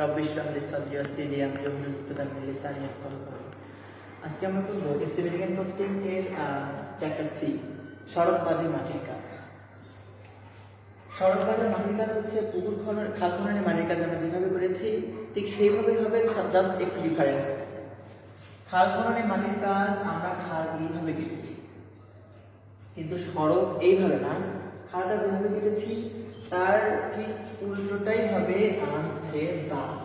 রব্বি ইশরাহ লি সাদরি ওয়াসসির আমি ইয়াহলুল লিসানি ইয়াফকাহু আজকে আমরা করব এন্ড কস্টিং এর চ্যাপ্টার 3 সড়ক বাঁধে মাটির কাজ সড়ক বাঁধে মাটির কাজ হচ্ছে পুকুর খনন খাল খননের মাটির কাজ আমরা যেভাবে করেছি, ঠিক সেইভাবেই হবে জাস্ট একটু ডিফারেন্স খাল খননে মাটির কাজ আমরা খাল এইভাবে কেটেছি। কিন্তু সড়ক এইভাবে না, খালটা যেভাবে কেটেছি তার ঠিক উল্টোটাই হবে হচ্ছে দাঁত।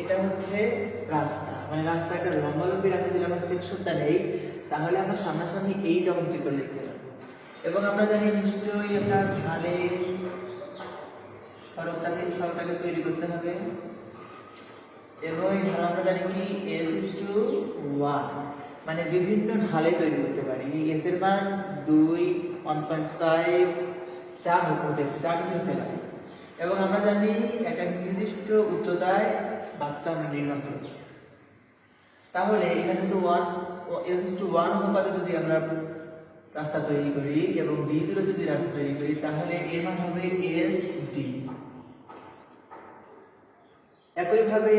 এটা হচ্ছে রাস্তা। মানে রাস্তা একটা লম্বালম্বি রাস্তা যদি আমরা সেকশনটা নেই, তাহলে আমরা সামনাসামনি এই রকম চিত্র লিখতে পারব এবং আমরা জানি নিশ্চয়ই একটা ঢালে সড়কটাকে সড়কটাকে তৈরি করতে হবে। এবং এই আমরা জানি কি? এস ইস টু ওয়ান মানে বিভিন্ন ঢালে তৈরি করতে পারি। এস এর মান দুই ওয়ান পয়েন্ট ফাইভ হোক হতে যা কিছু হতে পারে। এবং আমরা জানি একটা নির্দিষ্ট উচ্চতায় বাঁধটা আমরা নির্মাণ করব। তাহলে এখানে তো one as is to one অনুপাতে যদি আমরা রাস্তা তৈরি করি এবং ডি দূরে যদি রাস্তা তৈরি করি, তাহলে এর মান হবে এস ডি একইভাবে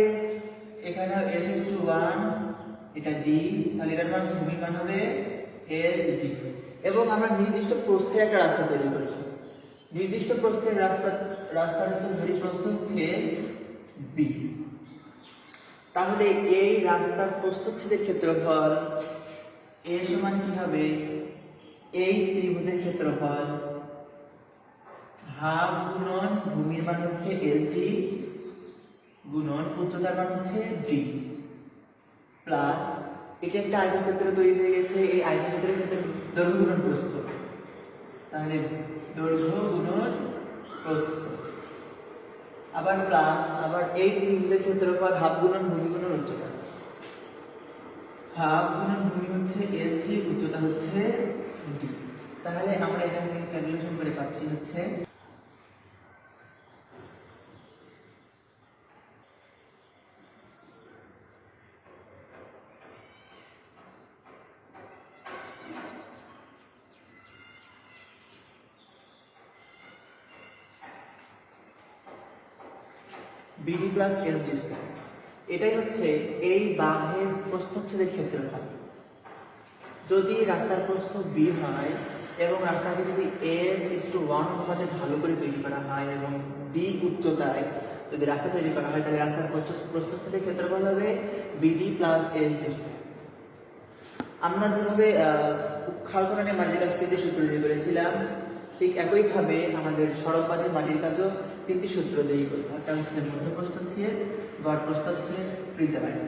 এখানে এস এস টু ওয়ান এটা ডি তাহলে এটার মান ভূমির মান হবে এস ডি এবং আমরা নির্দিষ্ট প্রস্থের একটা রাস্তা তৈরি করব নির্দিষ্ট প্রস্থের রাস্তা, রাস্তার হচ্ছে ধরি প্রস্থ হচ্ছে বি তাহলে এই রাস্তার প্রস্থচ্ছেদের ক্ষেত্রফল এ সমান কি হবে? এই ত্রিভুজের ক্ষেত্রফল হাফ গুণন ভূমির মান হচ্ছে এস ডি গুণন উচ্চতার মান হচ্ছে ডি প্লাস এটা একটা আয়তক্ষেত্র তৈরি হয়ে গেছে। এই আয়তক্ষেত্রের ক্ষেত্রে দৈর্ঘ্য গুণন প্রস্থ। তাহলে দৈর্ঘ্য গুণন প্রস্থ। আবার প্লাস আবার এই ত্রিভুজের ক্ষেত্রফল হাফ গুণন ভূমি গুণন উচ্চতা। হাফ গুণন ভূমি হচ্ছে এস ডি উচ্চতা হচ্ছে ডি তাহলে আমরা এখান থেকে ক্যালকুলেশন করে পাচ্ছি হচ্ছে BD plus S D square এটাই হচ্ছে এই বাঘের প্রস্থচ্ছেদের ক্ষেত্রফল। যদি রাস্তার প্রস্থ বি হয় এবং রাস্তাকে যদি এস ইস টু ওয়ান অনুপাতে ভালো করে তৈরি করা হয় এবং ডি উচ্চতায় যদি রাস্তা তৈরি করা হয়, তাহলে রাস্তার প্রস্থ- প্রস্থচ্ছেদের ক্ষেত্রফল হবে বিডি প্লাস এস ডি আমরা যেভাবে খালকরণে মাটির কাছ থেকে সূত্র তৈরি করেছিলাম, ঠিক একইভাবে আমাদের সড়ক বাঁধের মাটির কাজও তিনটি সূত্র তৈরি করব একটা হচ্ছে মধ্যপ্রস্থচ্ছেদ গড় প্রস্থচ্ছেদ প্রিজাবাইন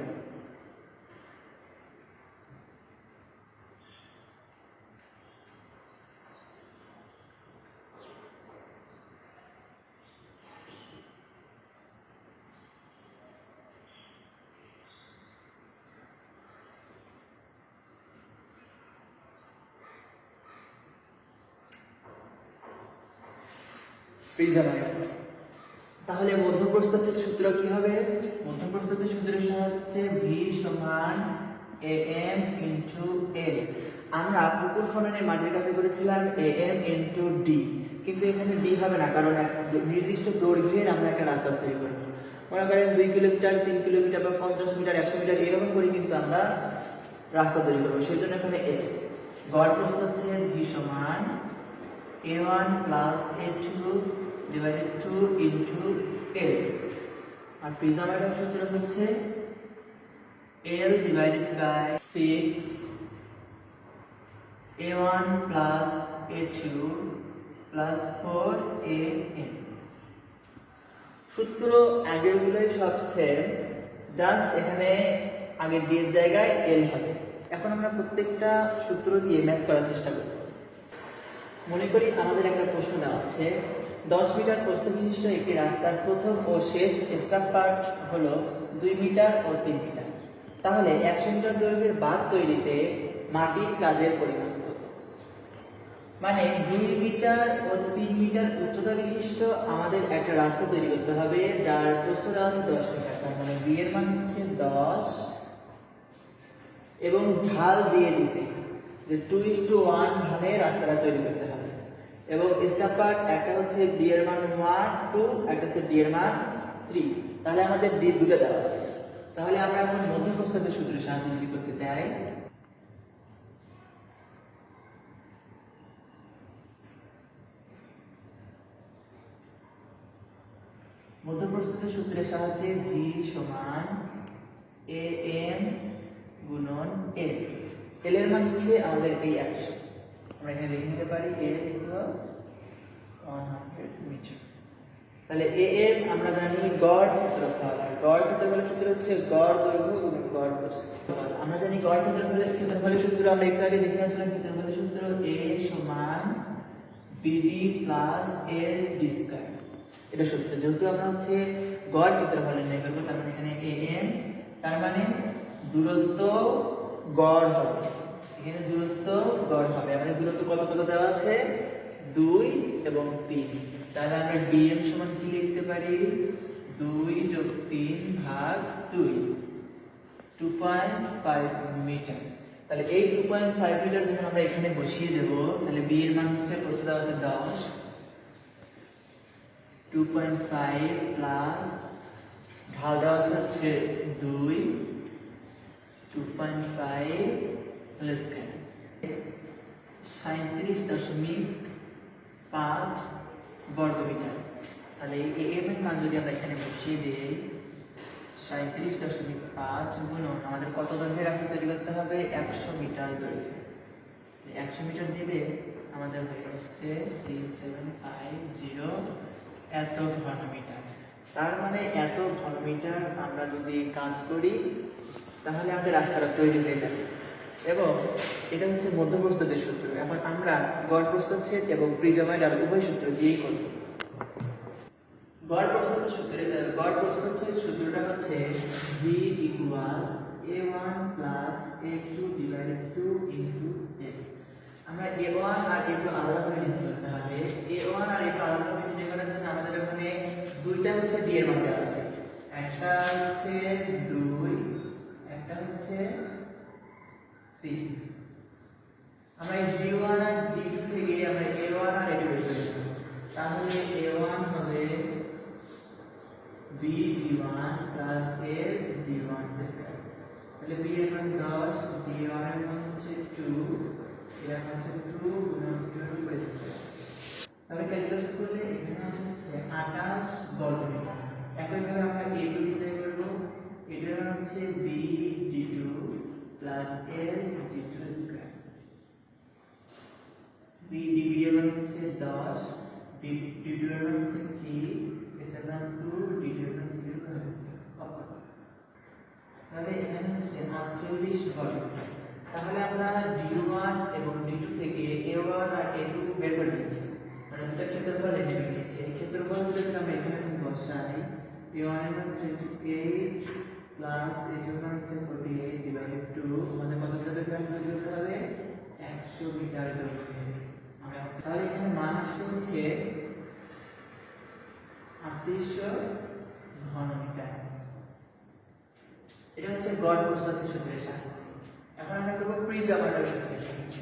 প্রিজাবাইন তাহলে মধ্যপ্রস্থচ্ছেদ সূত্র কি হবে মধ্যপ্রস্থচ্ছেদ সূত্রের সাহায্যে ভি সমান এ এম ইন্টু এ আমরা পুকুর খননে মাটির কাছে করেছিলাম এ এম ইন্টু ডি কিন্তু এখানে ডি হবে না কারণ নির্দিষ্ট দৈর্ঘ্যের আমরা একটা রাস্তা তৈরি করব। মনে করেন দুই কিলোমিটার তিন কিলোমিটার বা পঞ্চাশ মিটার একশো মিটার এরকম করে কিন্তু আমরা রাস্তা তৈরি করব। সেই জন্য এখানে এ গড় প্রস্থ হচ্ছে ভি সমান A one plus A two divided two into L R প্রিজামের সূত্র হচ্ছে L divided by six A one plus A two plus four A N সূত্র আগেরগুলোই সব সেম জাস্ট এখানে আগের ডি জায়গায় এল হবে। এখন আমরা প্রত্যেকটা সূত্র দিয়ে ম্যাথ করার চেষ্টা করব। মনে করি আমাদের একটা প্রশ্ন দেওয়া আছে। দশ মিটার প্রস্থ বিশিষ্ট একটি রাস্তার প্রথম ও শেষ স্টাফ পার্ট হল দুই মিটার ও তিন মিটার। তাহলে একশো মিটার দৈর্ঘ্যের বাঁধ তৈরিতে মাটির কাজের পরিমাণ মানে দুই মিটার ও তিন মিটার উচ্চতা বিশিষ্ট আমাদের একটা রাস্তা তৈরি করতে হবে, যার প্রস্থ দেওয়া আছে দশ মিটার। তার মানে বি এর মান হচ্ছে দশ এবং ঢাল দিয়ে দিছে। যে টু ইস টু ওয়ান ঢালে রাস্তাটা তৈরি করতে হবে। এবং স্টাফ পার্ট একটা হচ্ছে ডি এর মান ওয়ান টু একটা হচ্ছে ডি এর মান থ্রি তাহলে আমাদের ডি দুটো দেওয়া আছে। তাহলে আমরা এখন মধ্যপ্রস্থের সূত্রের সাহায্যে যদি করতে চাই? মধ্যপ্রস্থের সূত্রের সাহায্যে ভি সমান এ এম গুণন এল এল এর মান হচ্ছে আমাদের এই একশো। আমরা এখানে লিখে নিতে পারি মিটার তাহলে এ এম আমরা জানি গড় ক্ষেত্রফল গড় ক্ষেত্রফলের সূত্র হচ্ছে গড় দৈর্ঘ্য গড় প্রস্থ আমরা জানি গড় ক্ষেত্রফলের ক্ষেত্রফলের সূত্র, আমরা একটু আগে দেখে আসলাম ক্ষেত্রফলের সূত্র এ সমান BD plus S D square এটা সূত্র, যেহেতু আমরা হচ্ছে গড় ক্ষেত্রফল নির্ণয় করব, তার মানে এখানে এ এম তার মানে দূরত্ব গড় হবে। এখানে দূরত্ব গড় হবে। আমাদের দূরত্ব কত কত দেওয়া আছে? দুই এবং তিন। তাহলে আমরা ডিএম সমান কি লিখতে পারি? দুই যোগ তিন ভাগ দুই। টু পয়েন্ট ফাইভ মিটার তাহলে এই টু পয়েন্ট ফাইভ মিটার যখন আমরা এখানে বসিয়ে দেব, তাহলে বি এর মান হচ্ছে প্রশ্ন দেওয়া আছে? দশ। টু পয়েন্ট ফাইভ প্লাস ঢাল দেওয়া আছে হচ্ছে দুই। টু পয়েন্ট প্লাস সাঁত্রিশ দশমিক পাঁচ বর্গমিটার। তাহলে এম এর মান যদি আমরা এখানে বসিয়ে দিই সাঁত্রিশ দশমিক পাঁচ গুণন, আমাদের কত দৈর্ঘ্যের রাস্তা তৈরি করতে হবে? একশো মিটার দৈর্ঘ্য। একশো মিটার দিলে আমাদের হয়ে আসছে থ্রি সেভেন ফাইভ জিরো এত ঘনমিটার তার মানে এত ঘনমিটার আমরা যদি কাজ করি, তাহলে আমাদের রাস্তাটা তৈরি হয়ে যাবে। এবং এটা হচ্ছে মধ্যপ্রস্থদের সূত্র। এখন আমরা গড় প্রস্থচ্ছেদ এবং প্রিজমাইডার উভয় সূত্র দিয়েই করব। গড় প্রস্থচ্ছেদ সূত্রে গড় প্রস্থচ্ছেদ সূত্রটা হচ্ছে v equal a1 plus a2 divided 2 into a আমরা a1 আর a2 আলাদা করে নির্ণয় করতে হবে এ ওয়ান আর a2 আলাদা করে নির্ণয় করার জন্য আমাদের ওখানে দুইটা হচ্ছে d এর মধ্যে আছে। একটা হচ্ছে 2 একটা হচ্ছে 3 আমরা এই d1 আর d2 থেকে আমরা a1 আর a2 বের করে নেব তাহলে a1 হবে b d1 plus s d1 square তাহলে b এর মান 10 d1 এর মান হচ্ছে 2 এর মান হচ্ছে 2 গুণন 2 বাই তাহলে ক্যালকুলেশন করলে এখানে হচ্ছে 28 বর্গ মিটার একইভাবে আমরা a2 নির্ণয় করব এটার মান হচ্ছে b d2 plus s d2 square b db এর মান হচ্ছে 10 b d2 এর মান হচ্ছে 3 s এর মান 2 d2 এর মান 3 করে তাহলে এখানে হচ্ছে 48 বর্গ মিটার তাহলে আমরা d1 এবং d2 থেকে a1 আর a2 বের করে নিয়েছি। মানে দুটো ক্ষেত্রফল বের নিয়েছি এই ক্ষেত্রফল যদি আমরা এখানে বসাই a1 এর মান 28 প্লাস a2 এর মান হচ্ছে 48 ডিভাইডেড 2 আমাদের কত মিটার ক্লাস তৈরি করতে হবে? 100 মিটার আমরা তাহলে এখানে মান আসছে হচ্ছে 3800 ঘনমিটার। এটা হচ্ছে গড় প্রস্থচ্ছেদ সূত্রের সাহায্যে। এখন আমরা করব সূত্রের সাহায্যে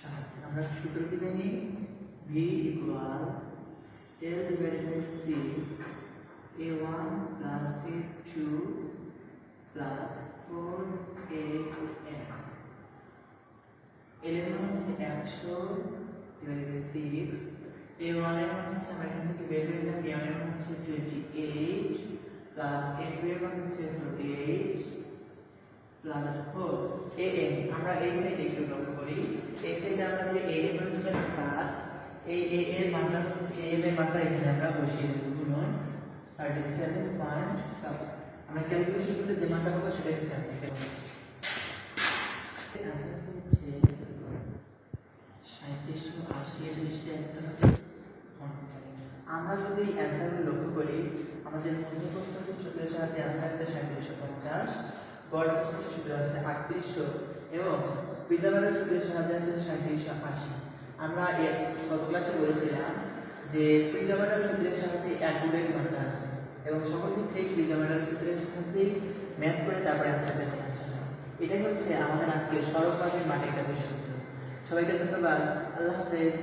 সাহায্যে আমরা সূত্র কি জানি? v equal l divided by 6 a1 plus a2 plus 4am এর মান হচ্ছে 100 ডিভাইডেড বাই 6 a1 এর মান হচ্ছে আমরা এখান থেকে বের করে নিলাম a1 এর মান হচ্ছে 28 প্লাস a2 এর মান হচ্ছে 48 প্লাস 4 am আমরা এই সাইডে এর মান হচ্ছে 5 এই a এর আমরা বসিয়ে দেব গুণন 37.5 আমরা ক্যালকুলেশন করলে যে মানটা পাবো সেটাই হচ্ছে আনসার আনসার হচ্ছে সাঁত্রিশশো আশি এর নিশ্চয়ই একটা হবে ঘণ্টা। আমরা যদি অ্যান্সারগুলো লক্ষ্য করি, আমাদের সূত্রের সাহায্যে অ্যান্সার আসছে সাঁত্রিশশো পঞ্চাশ গড় সূত্র আসছে আটত্রিশশো, এবং পিজাবারের সূত্রের সাহায্যে আসছে সাঁত্রিশশো আশি। আমরা গত ক্লাসে বলেছিলাম যে প্রিজামেটার সূত্রের সাহায্যে অ্যাকুরেট মানটা আসে এবং সকল ক্ষেত্রেই সূত্রের সাহায্যেই ম্যাথ করে তারপরে অ্যান্সারটা নিয়ে আসা। এটাই হচ্ছে আমাদের আজকের সড়কবাদের মাঠের কাজের সূত্র। সবাইকে ধন্যবাদ। আল্লাহ হাফেজ।